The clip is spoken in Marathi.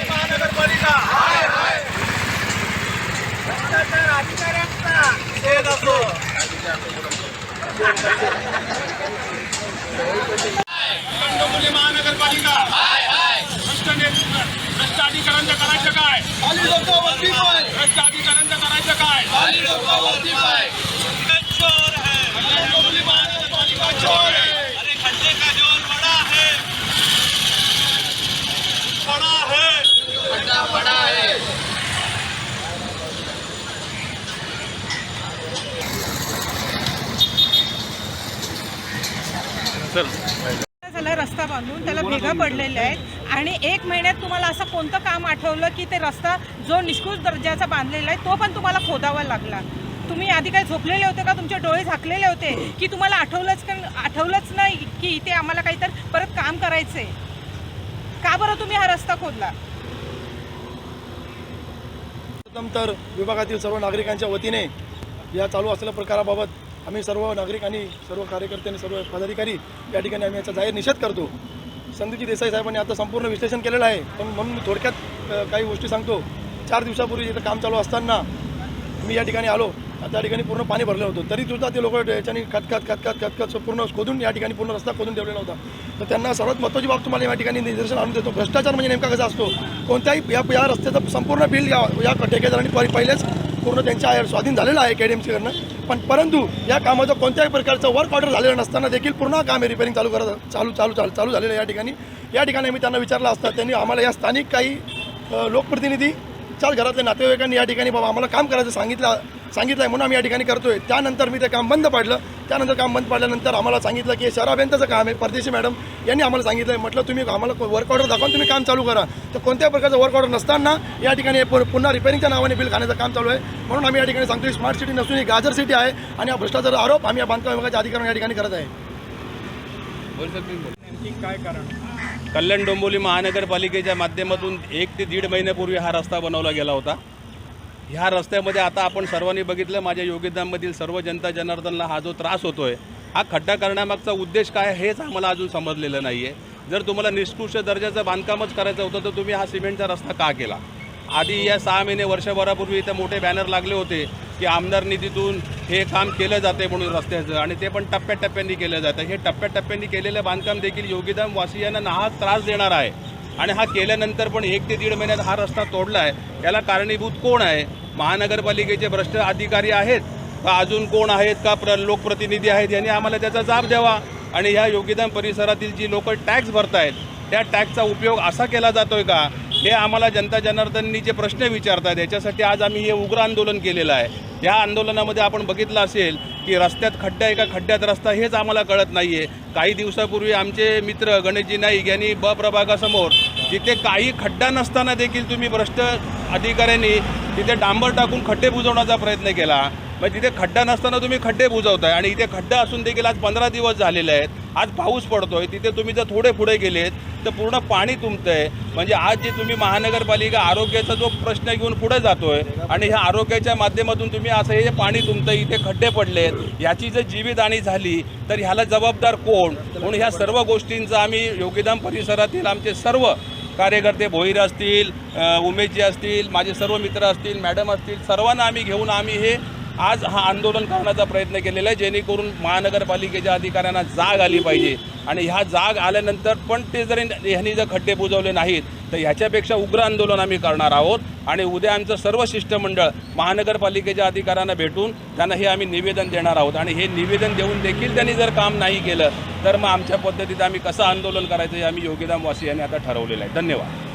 महानगरपालिका भ्रष्टाचार अधिकाऱ्यांचा निषेध असो कंदमुली महानगरपालिका भ्रष्ट नेतृत्व भ्रष्ट अधिकाऱ्यांचं करायचं काय भ्रष्ट अधिकाऱ्यांचं करायचं काय चोर है कंदमुली महानगरपालिका चोर है अरे खड्डे का जोर बड़ा है बड़ा है झाला रस्ता बांधून त्याला भेगा पडलेल्या आहेत. आणि एक महिन्यात तुम्हाला असं कोणतं काम आठवलं की ते रस्ता जो निष्कृत दर्जाचा बांधलेला आहे तो पण तुम्हाला खोदावा लागला? तुम्ही आधी काय झोपलेले होते का? तुमचे डोळे झाकलेले होते की तुम्हाला आठवलंच का आठवलंच नाही की इथे आम्हाला काहीतरी परत काम करायचंय? का बरं तुम्ही हा रस्ता खोदला? प्रथम तर विभागातील सर्व नागरिकांच्या वतीने या चालू असलेल्या प्रकाराबाबत आम्ही सर्व नागरिक आणि सर्व कार्यकर्ते आणि सर्व पदाधिकारी या ठिकाणी आम्ही याचा जाहीर निषेध करतो. संदीपजी देसाई साहेबांनी आता संपूर्ण विश्लेषण केलेलं आहे. पण म्हणून मी थोडक्यात काही गोष्टी सांगतो. चार दिवसापूर्वी इथं काम चालू असताना मी या ठिकाणी आलो. त्या ठिकाणी पूर्ण पाणी भरलं होतं. तरी सुद्धा ते लोक याच्याने खतखत खतखत खतखत पूर्ण खोदून या ठिकाणी पूर्ण रस्ता खोदून ठेवलेला होता. तर त्यांना सर्वात महत्त्वाची बाब तुम्हाला या ठिकाणी निदर्शन आणून देतो. भ्रष्टाचार म्हणजे नेमका कसा असतो? कोणत्याही या या रस्त्याचं संपूर्ण बिल या या ठेकेदारांनी पहिलेच पूर्ण त्यांच्या स्वाधीन झालेलं आहे के डी एम सीकडनं पण परंतु या कामाचं कोणत्याही प्रकारचं वर्क ऑर्डर झालेलं नसताना देखील पूर्ण काम हे रिपेअरिंग चालू करत चालू चालू चालू चालू झालेलं आहे या ठिकाणी. या ठिकाणी आम्ही त्यांना विचारलं असता त्यांनी आम्हाला या स्थानिक काही लोकप्रतिनिधी चार घरातल्या नातेवाईकांनी या ठिकाणी बाबा आम्हाला काम करायचं सांगितलं. सांगितलं आहे म्हणून आम्ही या ठिकाणी करतोय. त्यानंतर मी ते काम बंद पाडलं. त्यानंतर काम बंद पाडल्यानंतर आम्हाला सांगितलं की हे शहराभ्यंताचं काम आहे. परदेशी मॅडम यांनी आम्हाला सांगितलं आहे म्हटलं तुम्ही आम्हाला वर्क ऑर्डर दाखवून तुम्ही काम चालू करा. तर कोणत्याही प्रकारचं वर्क ऑर्डर नसताना या ठिकाणी पुन्हा रिपेअरिंगच्या नावाने बिल खाण्याचं काम चालू आहे. म्हणून आम्ही या ठिकाणी सांगतो स्मार्ट सिटी नसून ही गाजर सिटी आहे आणि हा भ्रष्टाचार आरोप आम्ही या बांधकाम विभागाच्या अधिकाऱ्यांना या ठिकाणी करत आहे. कल्याण डोंबोली महानगरपालिकेच्या माध्यमातून एक ते दीड महिन्यापूर्वी हा रस्ता बनवला गेला होता. ह्या रस्त्यामध्ये आता आपण सर्वांनी बघितलं माझ्या योगदानमधील सर्व जनता जनार्दनला हा जो त्रास होतो आहे हा खड्डा करण्यामागचा उद्देश काय हेच आम्हाला अजून समजलेलं नाही आहे जर तुम्हाला निष्कृष्ट दर्जाचं बांधकामच करायचं होतं तर तुम्ही हा सिमेंटचा रस्ता का केला? आधी या सहा महिने वर्षभरापूर्वी इथं मोठे बॅनर लागले होते की आमदार निधीतून हे काम केलं जाते म्हणून रस्त्याचं आणि ते पण टप्प्याटप्प्यांनी केलं जातं. हे टप्प्याटप्प्यांनी केलेलं बांधकाम देखील योगीधाम वासियांना हा त्रास देणार आहे. आणि हा केल्यानंतर पण एक ते दीड महिन्यात हा रस्ता तोडला आहे याला कारणीभूत कोण आहे? महानगरपालिकेचे भ्रष्ट अधिकारी आहेत. का अजून कोण आहेत? का प्र लोकप्रतिनिधी आहेत? यांनी आम्हाला त्याचा जाब द्यावा. आणि ह्या योगदान परिसरातील जी लोक टॅक्स भरतायत त्या टॅक्सचा उपयोग असा केला जातोय का? हे आम्हाला जनता जनार्दननी जे प्रश्न विचारतात याच्यासाठी आज आम्ही हे उग्र आंदोलन केलेलं आहे. या आंदोलनामध्ये आपण बघितलं असेल की रस्त्यात खड्डा आहे का? खड्ड्यात रस्ता हेच आम्हाला कळत नाही आहे काही दिवसापूर्वी आमचे मित्र गणेशजी नाईक यांनी ब प्रभागासमोर जिथे काही खड्डा नसताना देखील तुम्ही भ्रष्ट अधिकाऱ्यांनी तिथे डांबर टाकून खड्डे बुजवण्याचा प्रयत्न केला. मग तिथे खड्डा नसताना तुम्ही खड्डे बुजवताय आणि इथे खड्डा असून देखील आज पंधरा दिवस झालेले आहेत. आज पाऊस पडतोय तिथे तुम्ही जर थोडे पुढे गेलेत तर पूर्ण पाणी तुंबतंय. म्हणजे आज जे तुम्ही महानगरपालिका आरोग्याचा जो प्रश्न घेऊन पुढे जातोय आणि ह्या आरोग्याच्या माध्यमातून तुम्ही असं हे जे पाणी तुमतंय इथे खड्डे पडलेत याची जर जीवितहानी झाली तर ह्याला जबाबदार कोण? म्हणून ह्या सर्व गोष्टींचं आम्ही योगीधाम परिसरातील आमचे सर्व कार्यकर्ते भोईर असतील अ, उमेशजी असतील माझे सर्व मित्र असतील मॅडम असतील सर्वांना आम्ही घेऊन आम्ही हे आज हा आंदोलन करण्याचा प्रयत्न केलेला आहे जेणेकरून महानगरपालिकेच्या अधिकाऱ्यांना जाग आली पाहिजे. आणि ह्या जाग आल्यानंतर पण ते जरी ह्यांनी जर खड्डे बुजवले नाहीत तर ह्याच्यापेक्षा उग्र आंदोलन आम्ही करणार आहोत. आणि उद्या आमचं सर्व शिष्टमंडळ महानगरपालिकेच्या अधिकाऱ्यांना भेटून त्यांना हे आम्ही निवेदन देणार आहोत. आणि हे निवेदन देऊन देखील त्यांनी जर काम नाही केलं तर मग आमच्या पद्धतीत आम्ही कसं आंदोलन करायचं हे आम्ही योगीदामवासी यांनी आता ठरवलेलं आहे. धन्यवाद.